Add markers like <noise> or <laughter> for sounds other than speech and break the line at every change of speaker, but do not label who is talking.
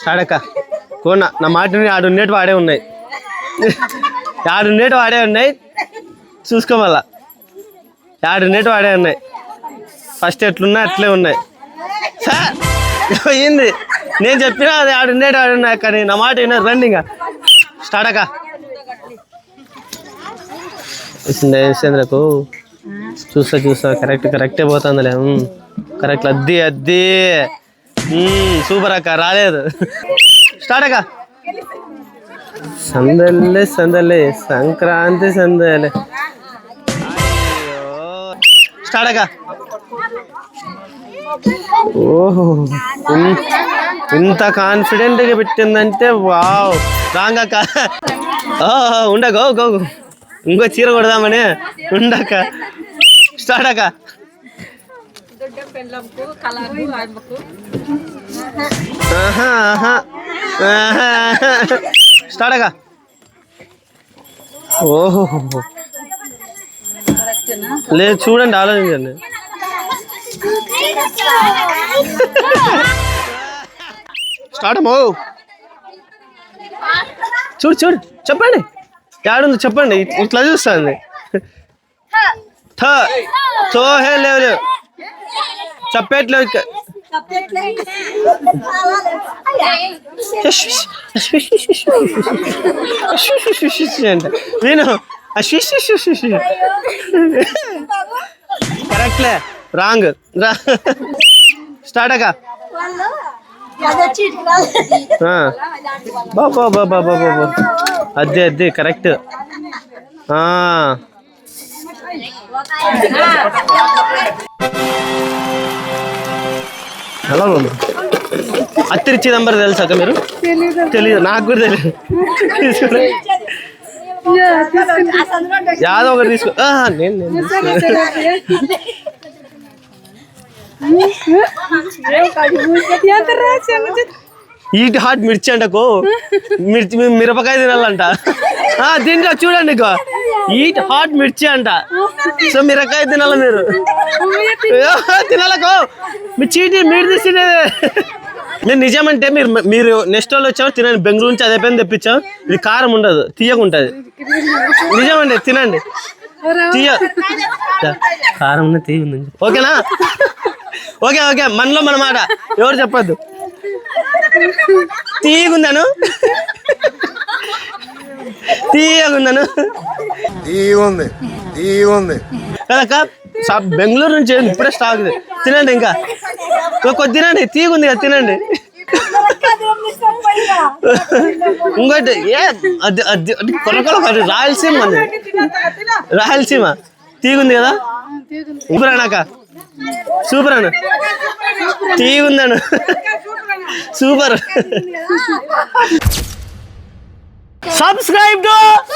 Start కోన నా మాట ఆడు ఉండేటి వాడే ఉన్నాయి. ఆడు ఉండేటి వాడే ఉన్నాయి. చూసుకో మళ్ళా. ఆడు ఉండేటి వాడే ఉన్నాయి. ఫస్ట్ ఎట్లున్నా అట్లే ఉన్నాయి. సార్ అయ్యింది నేను చెప్పినా అది ఆడు ఉండేటి వాడు ఉన్నాయి కానీ నా మాట విన్నారు రండి ఇంకా. స్టార్ట్ అక్క. చంద్రకు చూస్తా చూస్తా. కరెక్ట్ కరెక్టే పోతుందిలే. కరెక్ట్ అద్ది అద్ది సూపర్ అక్క రాలేదు. స్టార్ట్ అక్క. సందల్లే సందల్లే సంక్రాంతి సందలే. స్టార్ట్ అక్క. ఓహో. ఇన్- ఇంత కాన్ఫిడెంట్గా పెట్టిందంటే వావ్. రాంగ్ అక్క. ఓ, ఉండ గో గో ఇంకో చీర కొడదామని. ఉండక్క. స్టార్ట్ అక్క.
దొడ్డ పెళ్ళంకు కలరు ఆయమ్మకు
ఆహా, ఆహా. ఆహా. స్టార్ట్ అక్క ఓహో లేదు చూడండి ఆలోచించండి స్టార్ట్ అమ్మో చూడు చూడు చెప్పండి ఏడుంది చెప్పండి ఇట్- ఇట్లా చూస్తుంది థ తో హే లేవు లేవు చెప్పేట్లేవు ఇక. అంట నేను కరెక్ట్లే. రాంగ్. రా. స్టార్ట్ అక్క. బాబా బాబా బాబా బాబా అదే అదే కరెక్ట్. హలో అత్తిరిచ్చి నంబర్ తెలుసా మీరు? తెలియదు నాకు కూడా తెలియదు యాదో ఒకటి తీసుకో. నేను. ఈట్ హాట్ మిర్చి అంటకు. మిర్చి మిరపకాయ తినాలంట. దీంట్లో చూడండి ఇగో. ఈట్ హాట్ మిర్చి అంట. సో మిరపకాయ తినాల మీరు? తినాలకు మీ చీటి మీరు తీసిండే మీరు నిజమంటే మీరు మీరు నెక్స్ట్ వాళ్ళు వచ్చాము తినండి. బెంగళూరు నుంచి అదే పని తెప్పించాం. ఇది కారం ఉండదు తీయగా ఉంటుంది నిజమండి తినండి. తీయ. కారం తీయ ఉంది ఓకేనా? ఓకే ఓకే మనలో మన మాట. ఎవరు చెప్పొద్దు? <laughs> తీయగుందాను తీయగుందాను.
తీగుంది తీగుంది
కదక్క బెంగళూరు నుంచి ఇప్పుడే స్టాక్. తినండి ఇంకా. కొద్ది తినండి తీగుంది కదా తినండి. ఇంకోటి ఏ అది అది కొనకొల రాయలసీమ అండి రాయలసీమ. తీగుంది కదా? సూపర్ అన్నాక సూపర్ అన్న తీగుందను సూపర్. subscribe to